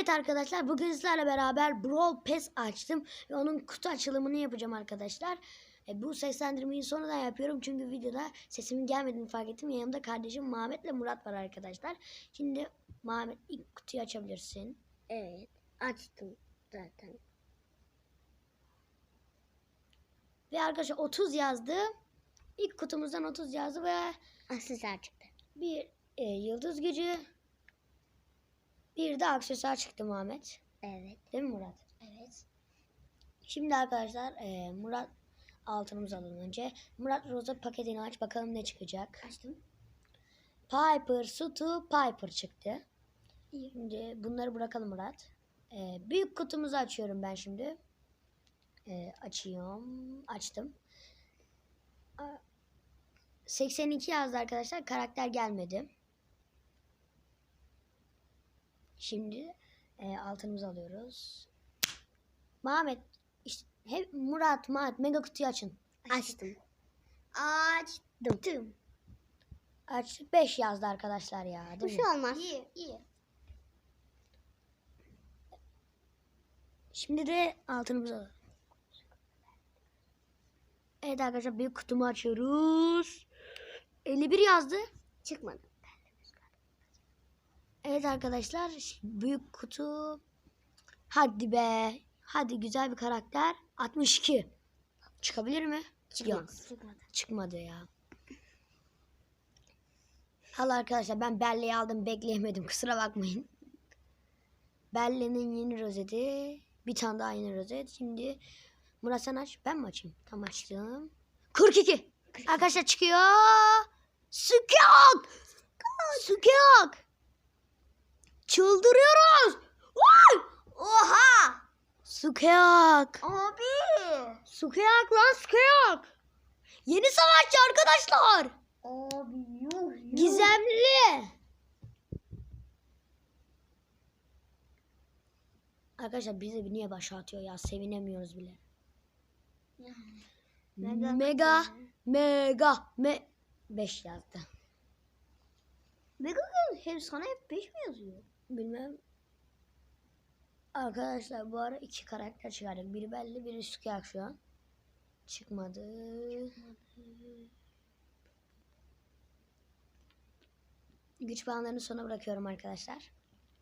Evet arkadaşlar bugün sizlerle beraber Brawl Pass açtım ve onun kutu açılımını yapacağım arkadaşlar. E, bu seslendirmeyi sonradan yapıyorum çünkü videoda sesimin gelmediğini fark ettim. Yanımda kardeşim Muhammed ile Murat var arkadaşlar. Şimdi Muhammed ilk kutuyu açabilirsin. Evet. Açtım zaten. Ve arkadaşlar 30 yazdı. İlk kutumuzdan 30 yazdı ve Aksesuar çıktı. bir e, yıldız gücü bir de aksesuar çıktı Muhammed. Evet. Değil mi Murat? Evet. Şimdi arkadaşlar e, Murat altınımızı alalım önce. Murat Rosa paketini aç bakalım ne çıkacak. Açtım. Piper, Sutu, Piper çıktı. Şimdi bunları bırakalım Murat. E, büyük kutumuzu açıyorum ben şimdi. E, açıyorum. Açtım. A- 82 yazdı arkadaşlar. Karakter gelmedi. Şimdi e, altınımızı alıyoruz. Muhammed işte hep Murat, Murat mega kutuyu açın. Açtım. Açtım. Açtık 5 yazdı arkadaşlar ya. Bu Değil şey mi? olmaz. İyi, iyi. Şimdi de altınımızı alalım. Evet arkadaşlar büyük kutumu açıyoruz. 51 yazdı. Çıkmadı. Evet arkadaşlar büyük kutu. Hadi be. Hadi güzel bir karakter. 62. Çıkabilir mi? Çıkmaz. Çıkmadı. Çıkmadı ya. Allah arkadaşlar ben belleği aldım bekleyemedim kusura bakmayın. Belle'nin yeni rozeti. Bir tane daha yeni rozet. Şimdi Murat sen aç. Ben mi açayım? Tamam açtım. 42. Arkadaşlar çıkıyor. Sukyak. Sukyak. Çıldırıyoruz. Vay! Oha! Sukyak. Abi! Sukyak lan Sukyak. Yeni savaşçı arkadaşlar. Abi yuh yuh. Gizemli. Arkadaşlar bizi niye başa atıyor ya sevinemiyoruz bile. Mega Mega mega me 5 yazdı. Mega hep sana hep 5 mi yazıyor? Bilmem. Arkadaşlar bu ara iki karakter çıkardık. Biri belli biri Sukyak şu an. Çıkmadı. Güç puanlarını sona bırakıyorum arkadaşlar.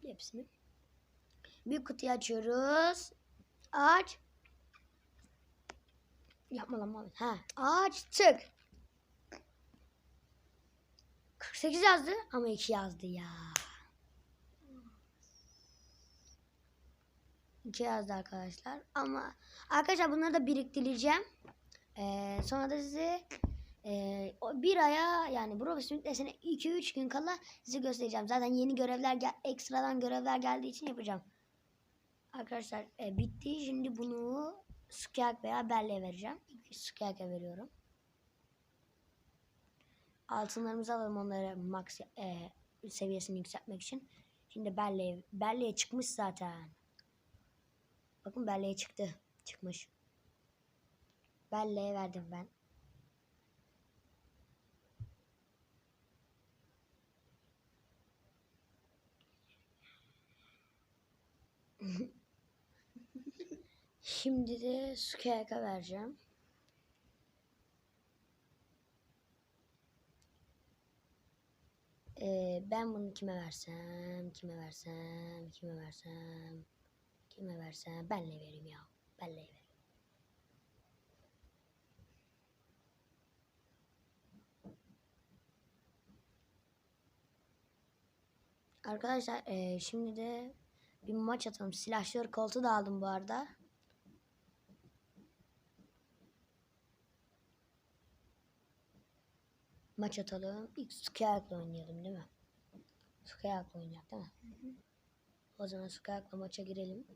Hepsini. Bir kutuyu açıyoruz. Aç. Yapma lan Muhammed. Ha, açtık. 48 yazdı ama 2 yazdı ya. 2 yazdı arkadaşlar. Ama arkadaşlar bunları da biriktireceğim. Ee, sonra da size o bir aya yani Brofist Ünitesi'ne 2-3 gün kala size göstereceğim. Zaten yeni görevler gel ekstradan görevler geldiği için yapacağım. Arkadaşlar e, bitti. Şimdi bunu Skyak veya Belle'ye vereceğim. Skyak'a veriyorum. Altınlarımızı alalım onları max e, seviyesini yükseltmek için. Şimdi Belle'ye Belle'ye çıkmış zaten. Bakın Belle'ye çıktı. Çıkmış. Belle'ye verdim ben. Şimdi de Skayak'a vereceğim. Ee, ben bunu kime versem, kime versem, kime versem, kime versem, benle vereyim ya, benle vereyim. Arkadaşlar ee, şimdi de bir maç atalım. Silahşör koltuğu da aldım bu arada. Maç atalım. İlk Skayak'la oynayalım değil mi? Skayak'la oynayacak değil mi? O zaman Skayak'la maça girelim.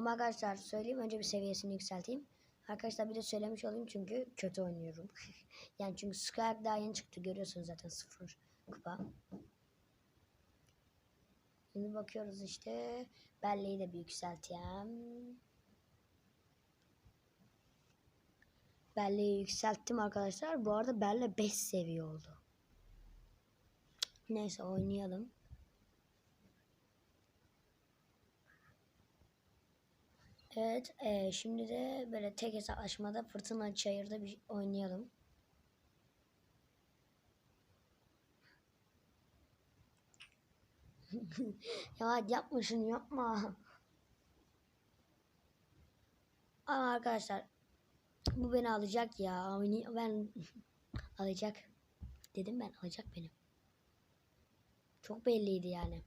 Ama arkadaşlar söyleyeyim önce bir seviyesini yükselteyim. Arkadaşlar bir de söylemiş olayım çünkü kötü oynuyorum. yani çünkü Skayak daha yeni çıktı görüyorsunuz zaten sıfır kupa. Şimdi bakıyoruz işte. Belleği de bir yükselteyim. Belleği yükselttim arkadaşlar. Bu arada Belle 5 seviye oldu. Neyse oynayalım. Evet, eee, şimdi de böyle tek hesaplaşmada Fırtına Çayır'da bir oynayalım. ya yapma şunu yapma. Ama arkadaşlar bu beni alacak ya. Ben alacak. Dedim ben alacak benim. Çok belliydi yani.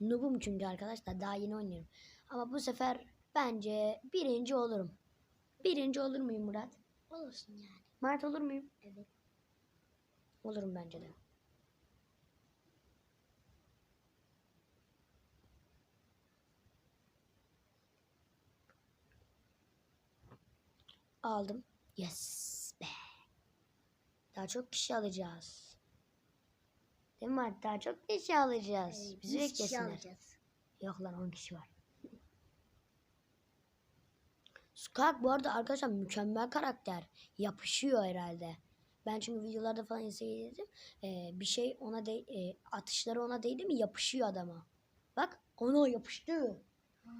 Noob'um çünkü arkadaşlar daha yeni oynuyorum. Ama bu sefer bence birinci olurum. Birinci olur muyum Murat? Olursun yani. Murat olur muyum? Evet. Olurum bence de. Aldım. Yes be. Daha çok kişi alacağız. Değil mi Murat? Daha çok kişi alacağız. Evet, Bizi yüz kişi beklesinler. alacağız. Yok lan 10 kişi var. Skak bu arada arkadaşlar mükemmel karakter. Yapışıyor herhalde. Ben çünkü videolarda falan izledim. Ee, bir şey ona de e, atışları ona değdi mi yapışıyor adama. Bak ona yapıştı.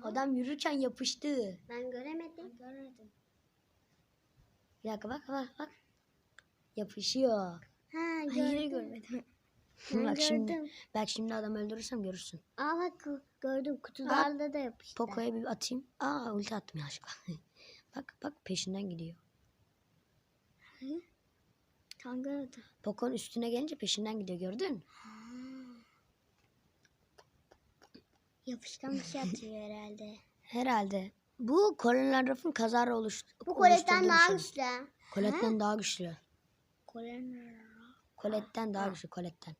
Adam yürürken yapıştı. Ben göremedim. göremedim. Bir dakika bak bak bak. Yapışıyor. Ha gördüm. yine görmedim. Ben bak şimdi, gördüm. bak şimdi adam öldürürsem görürsün. Aa bak gö- gördüm kutularda da yapıştı. Poco'ya bir atayım. Aa ulti attım yanlışlıkla. bak bak peşinden gidiyor. Tam gördüm. Poco'nun üstüne gelince peşinden gidiyor gördün? Yapışkan bir şey atıyor herhalde. Herhalde. Bu Colin kazara oluş, Bu koletten oluşturduğu daha şey. güçlü. Colette'den daha güçlü. Colette'den daha güçlü Colette'den.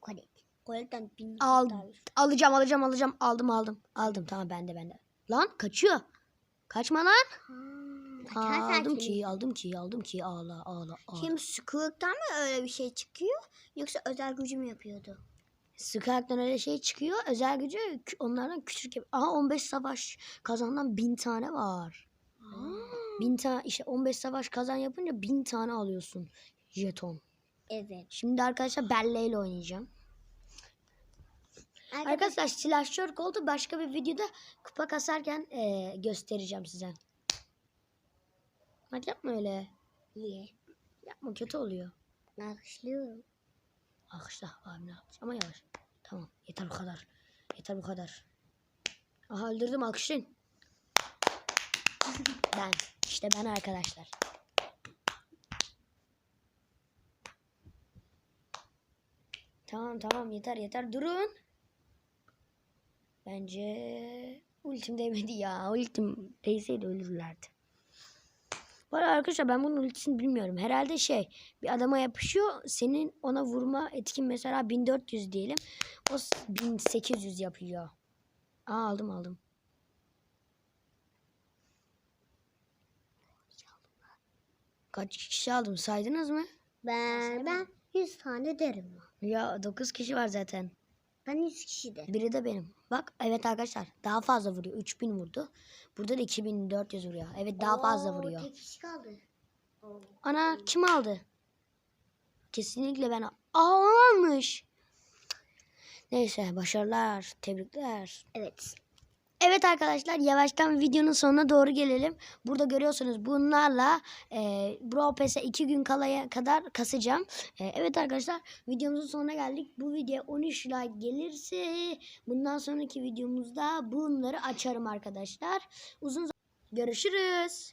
Kolet. Koletten bin Al, daha güçlü. alacağım alacağım alacağım. Aldım aldım. Aldım tamam bende bende. Lan kaçıyor. Kaçma lan. Ha, Aa, kaçarsan aldım kim- ki aldım ki aldım ki ağla ağla ağla. Şimdi sıkılıktan mı öyle bir şey çıkıyor? Yoksa özel gücü mü yapıyordu? Skype'dan öyle şey çıkıyor. Özel gücü onlardan küçük. Aha 15 savaş kazanan 1000 tane var. Bin tane işte 15 savaş kazan yapınca 1000 tane alıyorsun jeton. Evet. Şimdi arkadaşlar Belle ile oynayacağım. Arkadaşlar silahşör oldu. Başka bir videoda kupa kasarken eee, göstereceğim size. Bak yapma öyle. İyi. Yapma kötü oluyor. Nakışlıyorum. Alkışla abi ne yapacağız? Ama yavaş. Tamam yeter bu kadar. Yeter bu kadar. Aha öldürdüm alkışlayın. ben. İşte ben arkadaşlar. Tamam tamam yeter yeter durun. Bence ultim değmedi ya. Ultim değseydi ölürlerdi. Arada arkadaşlar ben bunun ultisini bilmiyorum. Herhalde şey bir adama yapışıyor. Senin ona vurma etkin mesela 1400 diyelim. O s- 1800 yapıyor. Aa aldım aldım. Kaç kişi aldım saydınız mı? Ben ben 100 tane derim. Ya 9 kişi var zaten. Ben 100 kişi derim. Biri de benim. Bak evet arkadaşlar daha fazla vuruyor. 3000 vurdu. Burada da 2400 vuruyor. Evet daha fazla vuruyor. Tek kişi kaldı. Ana kim aldı? Kesinlikle ben. Aa almış. Neyse başarılar. Tebrikler. Evet. Evet arkadaşlar yavaştan videonun sonuna doğru gelelim. Burada görüyorsunuz bunlarla e, Brawl Pass'e 2 gün kalaya kadar kasacağım. E, evet arkadaşlar videomuzun sonuna geldik. Bu video 13 like gelirse bundan sonraki videomuzda bunları açarım arkadaşlar. Uzun görüşürüz.